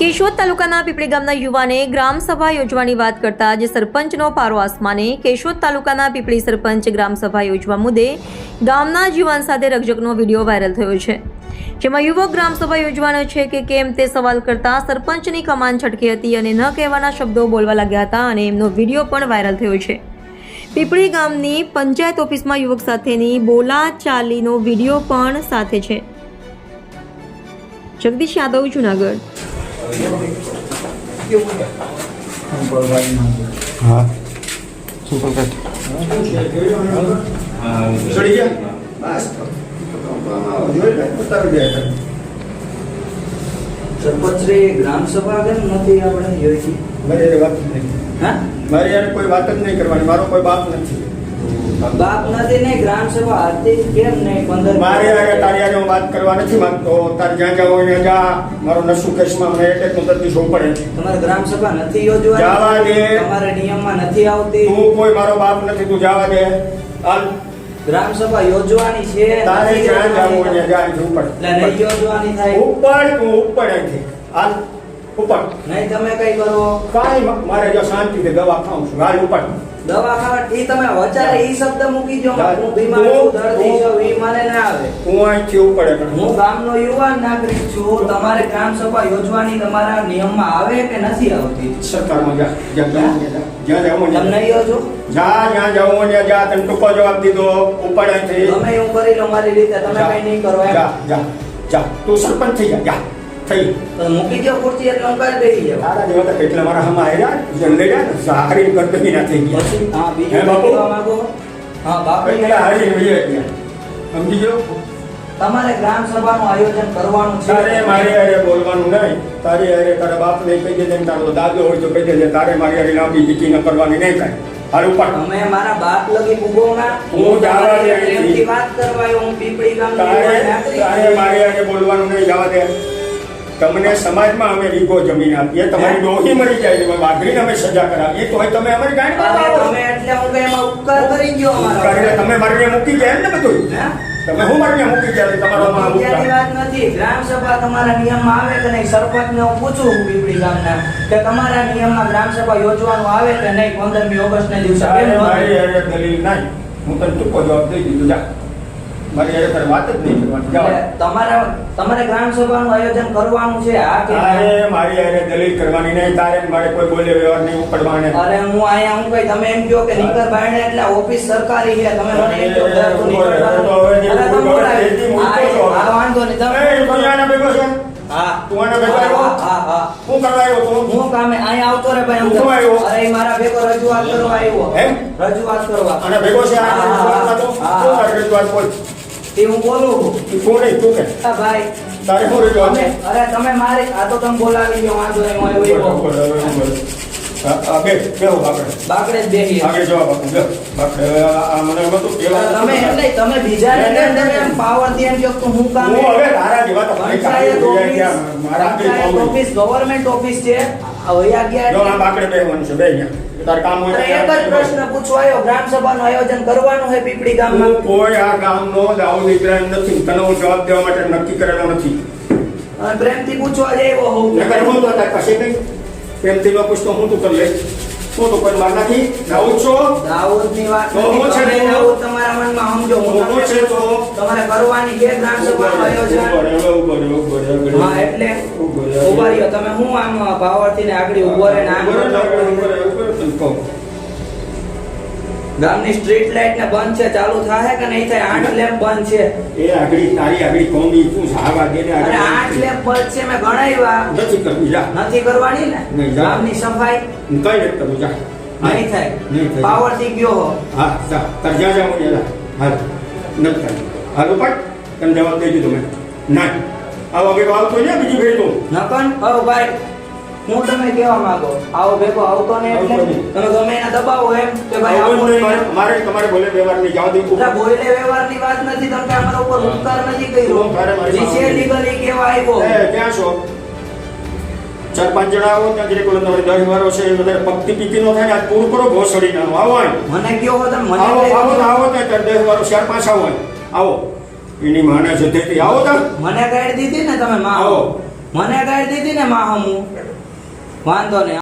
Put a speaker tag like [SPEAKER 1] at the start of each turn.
[SPEAKER 1] કેશોદ તાલુકાના પીપળી ગામના યુવાને ગ્રામસભા યોજવાની વાત કરતા આજે સરપંચનો પારો આસમાને કેશોદ તાલુકાના પીપળી સરપંચ ગ્રામસભા યોજવા મુદ્દે ગામના જીવન સાથે રક્ષકનો વીડિયો વાયરલ થયો છે. જેમાં યુવક ગ્રામસભા યોજવાનો છે કે કેમ તે સવાલ કરતા સરપંચની કમાન છટકી હતી અને ન કહેવાના શબ્દો બોલવા લાગ્યા હતા અને એમનો વીડિયો પણ વાયરલ થયો છે. પીપળી ગામની પંચાયત ઓફિસમાં યુવક સાથેની બોલાચાલીનો વીડિયો પણ સાથે છે. જગદીશ યાદવ, જુનાગઢ.
[SPEAKER 2] હા સુપર કટ
[SPEAKER 3] ચડી ગયા બસ જોઈ લે ઉતારી દે
[SPEAKER 4] સરપંચશ્રી ગ્રામ સભા કેમ નથી આપણે યોજી
[SPEAKER 3] મારી હારે વાત જ નહીં
[SPEAKER 4] હા
[SPEAKER 3] મારી યાર કોઈ વાત જ નહીં કરવાની મારો કોઈ બાપ નથી
[SPEAKER 4] બાપ નથી નહીં ગ્રામ સભા હતી કેમ નહીં પંદર
[SPEAKER 3] મારે હારે તારી વાત કરવા નથી માંગતો. તારે જ્યાં જાવ ત્યાં જા. મારો નસુ કેસમાં મને એટલે તરતી પડે
[SPEAKER 4] તમારે ગ્રામ સભા નથી યોજવા
[SPEAKER 3] જવા દે.
[SPEAKER 4] તમારે નિયમમાં નથી આવતી?
[SPEAKER 3] તું કોઈ મારો બાપ નથી તું જવા દે. હાલ.
[SPEAKER 4] ગ્રામ સભા યોજવાની છે
[SPEAKER 3] તારે જ્યાં જાવ ત્યાં જા ઉપર
[SPEAKER 4] એટલે નહીં યોજવાની થાય?
[SPEAKER 3] ઉપર તું ઉપર અહીંથી. હાલ. ઉપર.
[SPEAKER 4] નહીં તમે કઈ કરો?
[SPEAKER 3] કાંઈ મારે જો શાંતિથી દવા ખાઉં છું. હાલ ઉપર.
[SPEAKER 4] દવા ખાવા ઈ તમે વચારે ઈ શબ્દ મૂકી જો હું બીમાર છું દર્દી છું ઈ મને ના આવે
[SPEAKER 3] હું અહીંથી ઉપર
[SPEAKER 4] હું ગામનો યુવાન નાગરિક છું તમારે ગ્રામ સભા યોજવાની તમારા નિયમમાં આવે કે નથી આવતી
[SPEAKER 3] સરકારમાં જા જ્યાં જાઉં જા. જ્યાં જાઉં
[SPEAKER 4] તમે
[SPEAKER 3] ત્યાં
[SPEAKER 4] યોજો
[SPEAKER 3] જા જાઉં જા તને ટૂંકો જવાબ દીધો ઉપાડે અહીંથી
[SPEAKER 4] તમે હું કરી લો મારી રીતે તમે કઈ નહીં કરો
[SPEAKER 3] જા જા તું સરપંચ થઈ જા જા થઈ.
[SPEAKER 4] મૂકી દો ખુરશી એટલે હું કાંઈ બેસી જાઉં.
[SPEAKER 3] તારા જેવા તો કેટલા મારા હમા આવ્યા જલ્દી ને સારી ગરદની ના થઈ ગયા.
[SPEAKER 4] પછી? હા
[SPEAKER 3] હે
[SPEAKER 4] બીજું
[SPEAKER 3] બાપુ?
[SPEAKER 4] કહેવા માંગો? હા બાપુ.
[SPEAKER 3] કેટલા હારી વહી ગયા સમજી ગયો?
[SPEAKER 4] તમારે ગ્રામ સભાનું આયોજન કરવાનું છે.
[SPEAKER 3] તારે મારી હારે બોલવાનું નહીં. તારી હારે તારા બાપ ને કહી દેજે તારો દાદો હોય તો કહી દેજે. તારે મારી હારે લાંબી જીકી ન કરવાની નહીં થાય હાલ પણ
[SPEAKER 4] તમે મારા બાપ લગી ઊભો ના
[SPEAKER 3] હું જવા દે
[SPEAKER 4] વાત કરવા હું પીપળી
[SPEAKER 3] તારે મારી હારે બોલવાનું નહીં. જવા દે. તમને સમાજમાં અમે રીગો જમીન આપીએ તમારી ડોહી મરી જાય તો વાઘરીને અમે સજા કરાવીએ તો તમે અમારી ગાંઠ પાડો
[SPEAKER 4] તમે એટલે હું એમાં ઉપકાર કરી ગયો અમારો.
[SPEAKER 3] એટલે તમે મારી મૂકી જાય એમ ને બધું તમે હું મારી મૂકી જાય તમારો
[SPEAKER 4] માં
[SPEAKER 3] ઉપકાર.
[SPEAKER 4] વાત નથી. ગ્રામ સભા તમારા નિયમમાં આવે કે નહીં? સરપંચને હું પૂછું હું પીપળી ગામના કે તમારા નિયમમાં ગ્રામ સભા યોજવાનું આવે કે નહીં? પંદરમી ઓગસ્ટ ને દિવસે
[SPEAKER 3] તારે મારી દલીલ નહીં હું તને ટૂંકો જવાબ દઈ દીધો. જા.
[SPEAKER 4] તમારા તમારે ગ્રામ સભાનું આયોજન કરવાનું છે આ કે
[SPEAKER 3] તારે મારી હારે દલીલ કરવાની નહીં તારે મારે કોઈ બોલે વ્યવહાર નહીં ઉપડવાને
[SPEAKER 4] અરે હું અહીંયા હું કઈ તમે એમ કહો કે નીકર બાયણે એટલે ઓફિસ સરકારી છે તમે મને એમ કહો કે તું નીકર બાયણે. અરે તમે બોલાવી. હા, હા, વાંધો નહીં તમે
[SPEAKER 3] એ, તું આના ભેગો છે
[SPEAKER 4] હા
[SPEAKER 3] તું આના ભેગો આવ્યો?
[SPEAKER 4] હા હા
[SPEAKER 3] હું કરવા આવ્યો તું
[SPEAKER 4] હું કામે અહીંયા આવતો રે ભાઈ
[SPEAKER 3] તું આવ્યો?
[SPEAKER 4] અરે મારા ભેગો રજૂઆત કરવા આવ્યો? રજૂઆત કરવા
[SPEAKER 3] અને ભેગો છે આ તું? તું રજૂઆત બોલ.
[SPEAKER 4] એ હું બોલું
[SPEAKER 3] તું તું કે.
[SPEAKER 4] હા, ભાઈ
[SPEAKER 3] તારે રજૂઆત છે?
[SPEAKER 4] અરે તમે મારે આ તો તમે બોલાવી ગયો વાંધો નહીં હું
[SPEAKER 3] બોલ,
[SPEAKER 4] આવ્યો
[SPEAKER 3] બોલ, હવે હું બોલું. હા, હા, બે, બેહો આપણે.
[SPEAKER 4] બાકડે જ બેહી
[SPEAKER 3] આગળ જવાબ આપો, બેહો. આ- આ મને એમ હતું, પેલા
[SPEAKER 4] તમે એટલે તમે બીજા પાવરથી એમ કહો તો હું કામ
[SPEAKER 3] હું હવે તારા જેવા તો ભાઈ
[SPEAKER 4] પંચાયત ઓફિસ
[SPEAKER 3] મારા પાવર.
[SPEAKER 4] ઓફિસ છે આ ગયા
[SPEAKER 3] જો આ બાકડે બેહવાનું છે, બે અહીંયા. તારે કામ હોય
[SPEAKER 4] અરે
[SPEAKER 3] તો
[SPEAKER 4] એક જ પ્રશ્ન પૂછવા ગ્રામ સભાનું આયોજન કરવાનું છે પીપળી ગામમાં?
[SPEAKER 3] કોઈ આ ગામનો દાવ દીકરા નથી. તને જવાબ દેવા માટે નક્કી કરેલો નથી.
[SPEAKER 4] પ્રેમથી પૂછવા જ હોઉં.
[SPEAKER 3] નકર હું તો તારી નહીં. પ્રેમથી ન પૂછતો હું તું કરી લઈશ. હું તો કોઈ માર નથી. દાઉદ છો?
[SPEAKER 4] દાઉદની વાત
[SPEAKER 3] તો હું છે
[SPEAKER 4] તમે
[SPEAKER 3] તો?
[SPEAKER 4] દાઉદ તમારા મનમાં સમજો હું
[SPEAKER 3] હું છે તો?
[SPEAKER 4] તમારે કરવાની ગ્રામ સભાનું આયોજન. હા એટલે ઊભો રહ્યો. તમે હું આમ પાવરથી ને આગળ ઊભો રહે ને આમ
[SPEAKER 3] કહું.
[SPEAKER 4] ગામની સ્ટ્રીટ લાઇટ ને બંધ છે ચાલુ થાય કે નહીં થાય? આઠ લેમ્પ બંધ છે.
[SPEAKER 3] એ આગળી તારી આગળી કોમી શું સાવા દે ને
[SPEAKER 4] અરે આઠ લેમ્પ બંધ છે મેં ગણાવ્યા.
[SPEAKER 3] નથી કરવી જા.
[SPEAKER 4] નથી કરવાની ને? ગામની સફાઈ?
[SPEAKER 3] કઈ નથી કરવું જા.
[SPEAKER 4] નહીં થાય.
[SPEAKER 3] નહીં થાય.
[SPEAKER 4] પાવરથી ગયો હો.
[SPEAKER 3] હા જા. તર જા જા ત્યાં જા. હાલ. નથી થાય. હાલ ઉપર તમે જવાબ દેજો તમે ના. આવો કે આવતો ને બીજી ભેગો
[SPEAKER 4] નકન ઓ ભાઈ. હું તમે કેવા માંગો આવો ભેગો આવતો ને એટલે તમે ગમે એના દબાવો એમ કે ભાઈ
[SPEAKER 3] આવો મારે મારે તમારે બોલે વ્યવહાર નહીં જવા દીધું
[SPEAKER 4] એટલે બોલે વ્યવહારની વાત નથી તમે અમારા ઉપર ઉપકાર નથી કર્યો.
[SPEAKER 3] પાસે-
[SPEAKER 4] લીગલી કેવા આવ્યો.
[SPEAKER 3] એ ક્યાં છો? ચાર પાંચ જણા આવો ત્યાં જરીક ઓલો તમારે દસ વારો છે વધારે પગથી પીકી નો થાય ને આજ પૂરું કરો ઘોસડી નાનું. આવો
[SPEAKER 4] મને કયો હો તમે મને
[SPEAKER 3] આવો
[SPEAKER 4] કઈ
[SPEAKER 3] આવો ત્યાં દસ વારો ચાર પાંચ આવો આવો. એની માને જતી આવો તા
[SPEAKER 4] મને ગાઈડ દીધી ને તમે માં
[SPEAKER 3] આવો.
[SPEAKER 4] મને ગાડી દીધી ને માં હમું વાંધો નહીં.